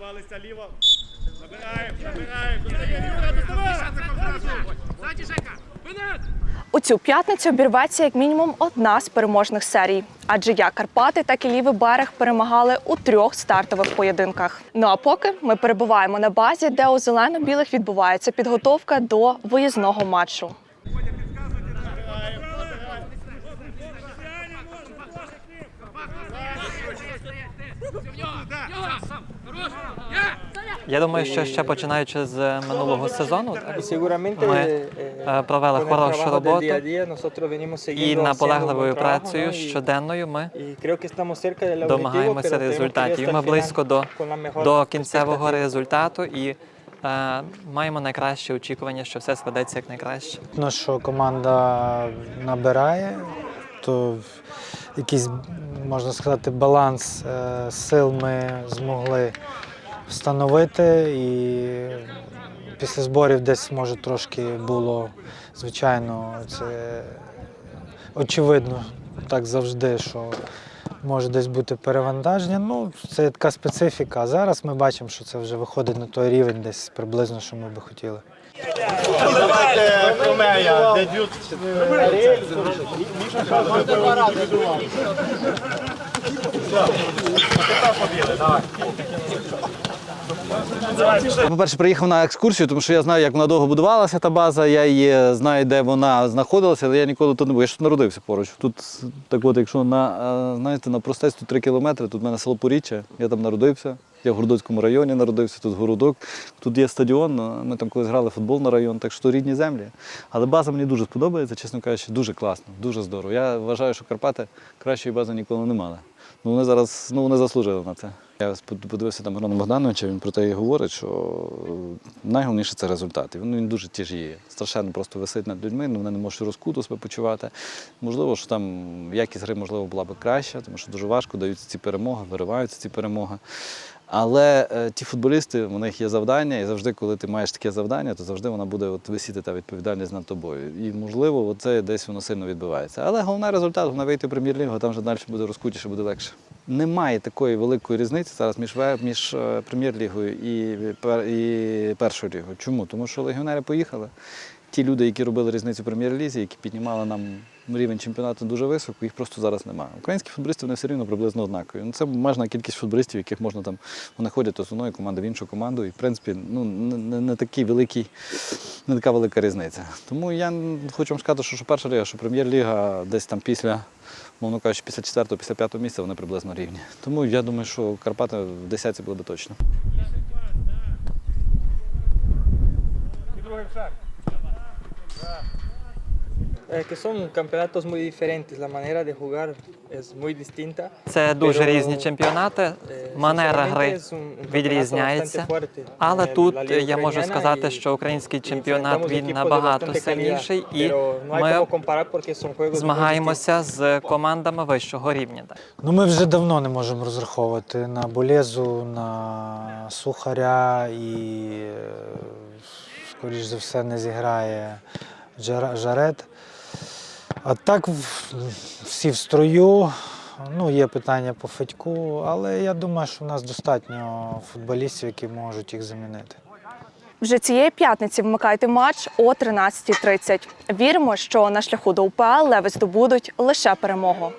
Готувалися ліво. Юра, доставай! Ззаді, Жека! Вперед! У цю п'ятницю обірветься як мінімум одна з переможних серій, адже як Карпати, так і лівий берег перемагали у трьох стартових поєдинках. Ну а поки ми перебуваємо на базі, де у зелено-білих відбувається підготовка до виїзного матчу. Я! Думаю, що ще починаючи з минулого сезону, seguramente Ми, е, провели хорошу роботу і наполегливою працею щоденною ми домагаємося результатів. Ми близько до, до кінцевого результату і е, маємо найкраще очікування, що все складеться як найкраще. Ну, що команда набирає, то якийсь, можна сказати, баланс е, сил ми змогли встановити. І після зборів десь, може, трошки було, звичайно, це очевидно, так завжди, що може десь бути перевантаження. Ну, це така специфіка. Зараз ми бачимо, що це вже виходить на той рівень, десь приблизно, що ми би хотіли. Давайте Ромея, дебют. По-перше, приїхав на екскурсію, тому що я знаю, як вона довго будувалася, та база, я її знаю, де вона знаходилася, але я ніколи тут не був. Я ж тут народився поруч. Тут, так от, якщо на, е, знаєте, на простець тут 3 кілометри, тут в мене село Поріччя, я там народився. Я в Городоцькому районі народився, тут городок, тут є стадіон. Ми там колись грали в футбол на район, так що рідні землі. Але база мені дуже сподобається, чесно кажучи, дуже класно, дуже здорово. Я вважаю, що Карпати кращої бази ніколи не мали. Ну, вони зараз ну, вони заслужили на це. Я подивився там Мирона Богдановича, він про те і говорить, що е, найголовніше це результат. І він, дуже тяжіє. Страшенно просто висить над людьми, ну, вони не можуть розкуто себе почувати. Можливо, що там якість гри можливо була б краща, тому що дуже важко даються ці перемоги, вириваються ці перемоги. Але е, ті футболісти, у них є завдання, і завжди, коли ти маєш таке завдання, то завжди вона буде от, висіти та відповідальність над тобою. І можливо, це десь воно сильно відбувається. Але головний результат головне вийти в прем'єр-лігу, там вже далі буде розкутіше, буде легше. Немає такої великої різниці зараз між, між е, прем'єр-лігою і, і першою лігою. Чому? Тому що легіонери поїхали. Ті люди, які робили різницю в прем'єр-лізі, які піднімали нам рівень чемпіонату дуже високо, їх просто зараз немає. Українські футболісти вони все рівно приблизно однакові. Ну, це обмежена кількість футболістів, яких можна там вони ходять з одної команди в іншу команду. І в принципі, ну не, не, не такий великий, не така велика різниця. Тому я хочу вам сказати, що, що перша ліга, що прем'єр-ліга десь там після. Мовно кажучи, після четвертого, після п'ятого місця вони приблизно рівні. Тому я думаю, що Карпати в десятці були би точно. І другий шаг. Eh, que son campeonatos muy diferentes, la manera de jugar es muy distinta. Це дуже різні чемпіонати. eh, Манера гри відрізняється. Але Eh, тут е, я можу сказати, що український чемпіонат він набагато сильніший, і pero no hay ми como comparar porque son juegos muy змагаємося з командами вищого рівня. Ну, ми вже давно не можемо розраховувати на Болезу, на Сухаря і, е, скоріш за все, не зіграє Жарет. А так всі в строю. Ну, є питання по Федьку, але я думаю, що в нас достатньо футболістів, які можуть їх замінити. Вже цієї п'ятниці вмикайте матч о 13.30. Віримо, що на шляху до УПЛ леви здобудуть лише перемогу.